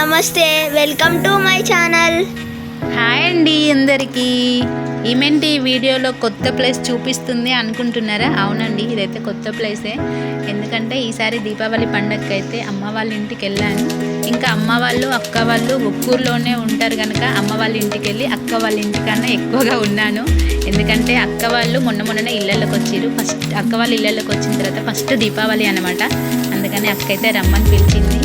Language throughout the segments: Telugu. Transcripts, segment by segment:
Namaste welcome to my channel. Hi అండి అందరికీ. ఈమెంటి ఈ వీడియోలో కొత్త ప్లేస్ చూపిస్తుంది అనుకుంటున్నారా? అవునండి ఇదైతే కొత్త ప్లేసే. ఎందుకంటే ఈసారి దీపావళి పండగకి అయితే అమ్మ వాళ్ళ ఇంటికి వెళ్ళాను. ఇంకా అమ్మ వాళ్ళు అక్క వాళ్ళు ఒక్కూరులోనే ఉంటారు కనుక అమ్మ వాళ్ళ ఇంటికి వెళ్ళి అక్క వాళ్ళ ఇంటికన్నా ఎక్కువగా ఉన్నాను. ఎందుకంటే అక్క వాళ్ళు మొన్న మొన్ననే ఇళ్ళలోకి వచ్చారు ఫస్ట్ అక్క వాళ్ళ ఇళ్ళకి వచ్చిన తర్వాత ఫస్ట్ దీపావళి అనమాట అందుకని అక్క అయితే రమ్మని పిలిచింది.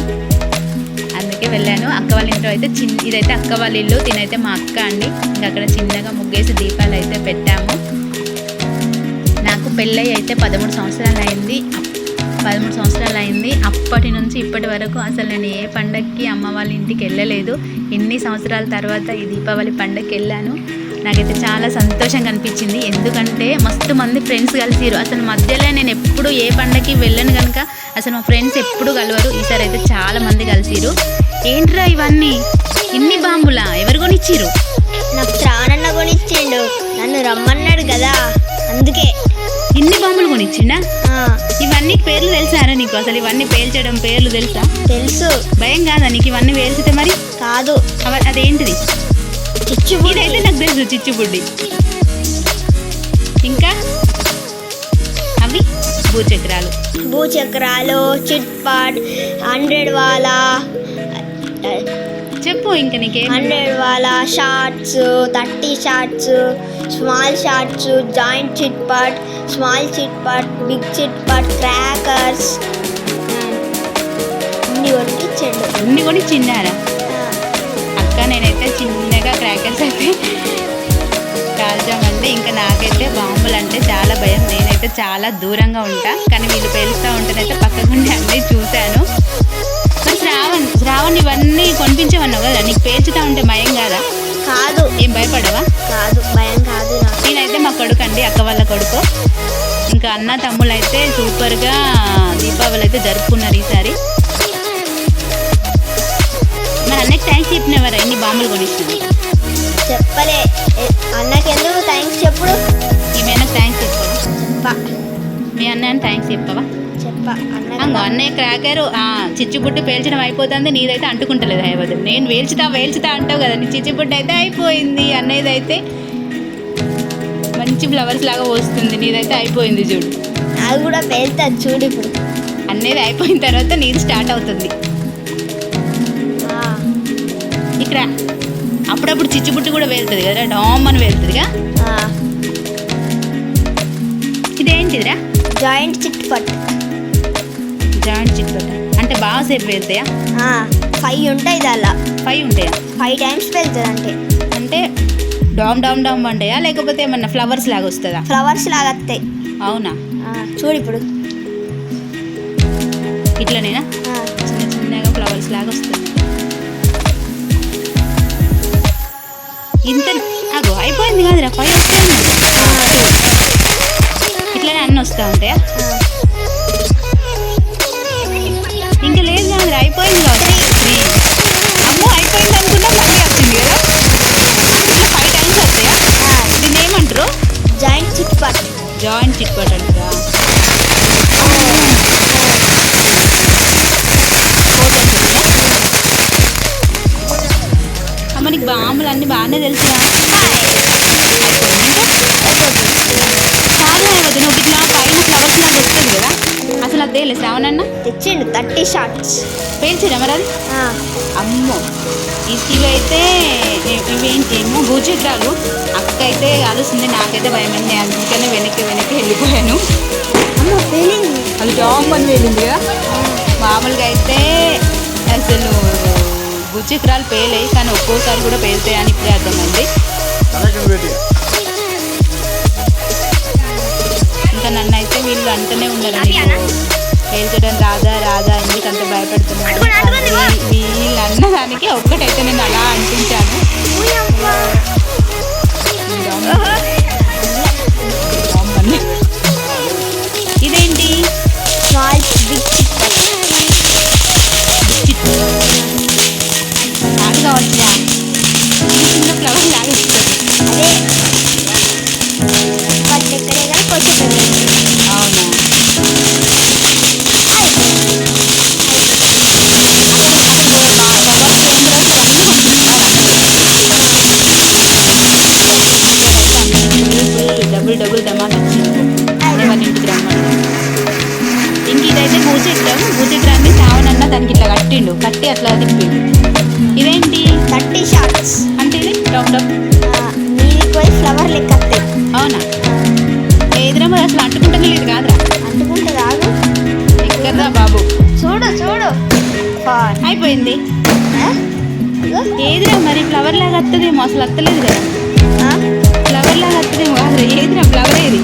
అందుకే వెళ్ళాను. అక్క వాళ్ళ ఇంట్లో అయితే చిన్న ఇదైతే అక్క వాళ్ళ ఇల్లు తినైతే మా అక్క అండి. ఇంకా అక్కడ చిన్నగా ముగ్గేసి దీపాలు అయితే పెట్టాము. నాకు పెళ్ళై అయితే పదమూడు సంవత్సరాలు అయింది. పదమూడు సంవత్సరాలు అయింది. అప్పటి నుంచి ఇప్పటి వరకు అసలు నేను ఏ పండగకి అమ్మ వాళ్ళ ఇంటికి వెళ్ళలేదు. ఎన్ని సంవత్సరాల తర్వాత ఈ దీపావళి పండగకి వెళ్ళాను. నాకైతే చాలా సంతోషంగా అనిపించింది. ఎందుకంటే మస్తు మంది ఫ్రెండ్స్ కలిసిరు అసలు మధ్యలో నేను ఎప్పుడు ఏ పండగకి వెళ్ళను కనుక అసలు మా ఫ్రెండ్స్ ఎప్పుడు కలవరు. ఈసారి అయితే చాలా మంది కలిసిరు ఏంట్రా ఇవన్నీ? ఇన్ని బాంబులా? ఎవరు కొనిచ్చిరు నాకు శ్రావణన్న కొనిచ్చిండు. నన్ను రమ్మన్నాడు కదా. అందుకే. ఇన్ని బాంబులు కొనిచ్చిండా? ఇవన్నీ పేర్లు తెలుసారా నీకు? అసలు ఇవన్నీ పేల్చడం పేర్లు తెలుసా? తెలుసు. భయం కాదా నీకు ఇవన్నీ పేల్చితే మరి? కాదు. అదేంటిది? చిచ్చుబుడి ఇదైతే నాకు తెలుసు చిచ్చుబుడ్డి ఇంకా? అవి? భూచక్రాలు. భూచక్రాలు చిట్ పాట్ హండ్రెడ్ వాలా చెప్పు ఇంకా నీకేం హండ్రెడ్ వాలా shots thirty shots small shots joint chit pot small chit pot big chit pot crackers. ఇన్ని కొనిచ్చిండు అన్ని కూడా చిన్నారా అక్క నేనైతే చిన్నగా క్రాకర్స్ అయితే కాల్చామంటే ఇంకా నాకైతే బాంబులు అంటే చాలా భయం. నేనైతే చాలా దూరంగా ఉంటా కానీ వీళ్ళు పేలుస్తూ ఉంటేనైతే పక్కకుండి అన్నీ చూశాను. మరి శ్రావణ్ శ్రావణ్ ఇవన్నీ కొనిపించమన్నావు కదా నీకు పేల్చుతా ఉంటే భయం కాదా? కాదు. ఏం భయపడవా? కాదు భయం కాదు నేనైతే మా కొడుకు అండి అక్క వాళ్ళ కొడుకు. ఇంకా అన్న తమ్ముళ్ళు అయితే సూపర్గా దీపావళి అయితే జరుపుకున్నారు ఈసారి. మరి అన్నకి థ్యాంక్స్ చెప్పినవారా? ఎన్ని బాంబులు కొనిచ్చినాను చెప్పలే. ఎ- అన్నకెందుకు థ్యాంక్స్ చెప్పుడు ఈమెనకు థ్యాంక్స్ చెప్పవా? చెప్ప మీ అన్నయ్య థ్యాంక్స్ చెప్పవా? చెప్ప అంగో అన్న అన్నయ్య క్రాకర్ చిచ్చుబుడ్డి పేల్చడం అయిపోతుంది నీదైతే అంటుకుంటలేదు హైవదు నేను వేల్చుతా వేల్చుతా అంటావు కదా నీ చిచ్చుబుడ్డి అయితే అయిపోయింది అన్నయ్యది అయితే మంచి ఫ్లవర్స్ లాగా వస్తుంది నీదైతే అయిపోయింది చూడు. నాకు కూడా పేలుతుంది చూడు ఇప్పుడు. అన్నది అయిపోయిన తర్వాత నీది స్టార్ట్ అవుతుంది. ఇక్కడ అప్పుడప్పుడు చిచ్చుబుడ్డి కూడా వెళ్తుంది కదా డామ్ అని వెళ్తుందిగా ఇదేంటిదిరా? జాయింట్ చిట్ పట్ జాయింట్ చిట్పట అంటే బాగా సేపు వెళ్తాయా? ఫైవ్ ఉంటాయి దానిలో. ఫైవ్ ఉంటాయా? ఫైవ్ టైమ్స్ వెళ్తుంది అంటే అంటే డామ్ డామ్ డామ్ ఉంటాయా లేకపోతే ఏమన్నా ఫ్లవర్స్ లాగా వస్తుందా? ఫ్లవర్స్ లాగా వస్తాయి. అవునా? చూడు ఇప్పుడు. ఇట్లనేనా? చిన్న చిన్నగా ఫ్లవర్స్ లాగా వస్తుంది ఇంత అగో అయిపోయింది కాదురా ఫైవ్ వస్తాయి. ఇట్లనే అన్నీ వస్తూ ఉంటాయా? జాయింట్ చిట్పట్ అంటారా అమ్మ నీకు బాంబులు అన్నీ బాగానే తెలుసు? చాలా అవ్వదు నువ్వు ఇట్లా పైన ఫ్లవర్స్ లాగా వస్తుంది కదా. అసలు అదే లేదు శ్రావణన్న? తెచ్చిండు థర్టీ షార్ట్స్. పేల్చిరా మరి అది? అమ్మో ఇ- ఇవైతే ఇ- ఇవేంటి ఏమో భూచక్రాలు అక్క అయితే కాలుస్తుంది నాకైతే భయమైంది అందుకనే వెనక్కి వెనక్కి వెళ్ళిపోయాను. అది డామ్ అని వెళ్ళింది కదా? మామూలుగా అయితే అసలు భూచక్రాలు పేలాయి కానీ ఒక్కోసారి కూడా పేలుతాయి అని ఇప్పుడే అర్థమైంది. ఇంకా నన్ను అయితే వీళ్ళు అంటనే నీకు పేల్చడం రాదా రాదా ఎందుకు అంత భయపెడుతున్నారు. వీ- వీళ్ళు అన్నదానికి ఒక్కటైతే నేను అలా అనిపించాను. పెట్టి అట్లా తిప్పి ఇదేంటి? Thirty shots. అంటే ఇది? డౌన్ మీదికి పోయి ఫ్లవర్ లెక్క అవునా? ఏదిరా మరి అసలు అంటుకుంటుంది లేదు కాదురా. అంటుకుంటే రాదు. ఎక్కదా బాబు. చూడు చూడు. అయిపోయింది. ఏదిరా మరి? ఫ్లవర్ లాగా వస్తుందేమో అసలు వస్తలేదు కదా. ఫ్లవర్ లాగా వస్తుందేమో కాదురా. ఏదిరా ఫ్లవర్ ఏది?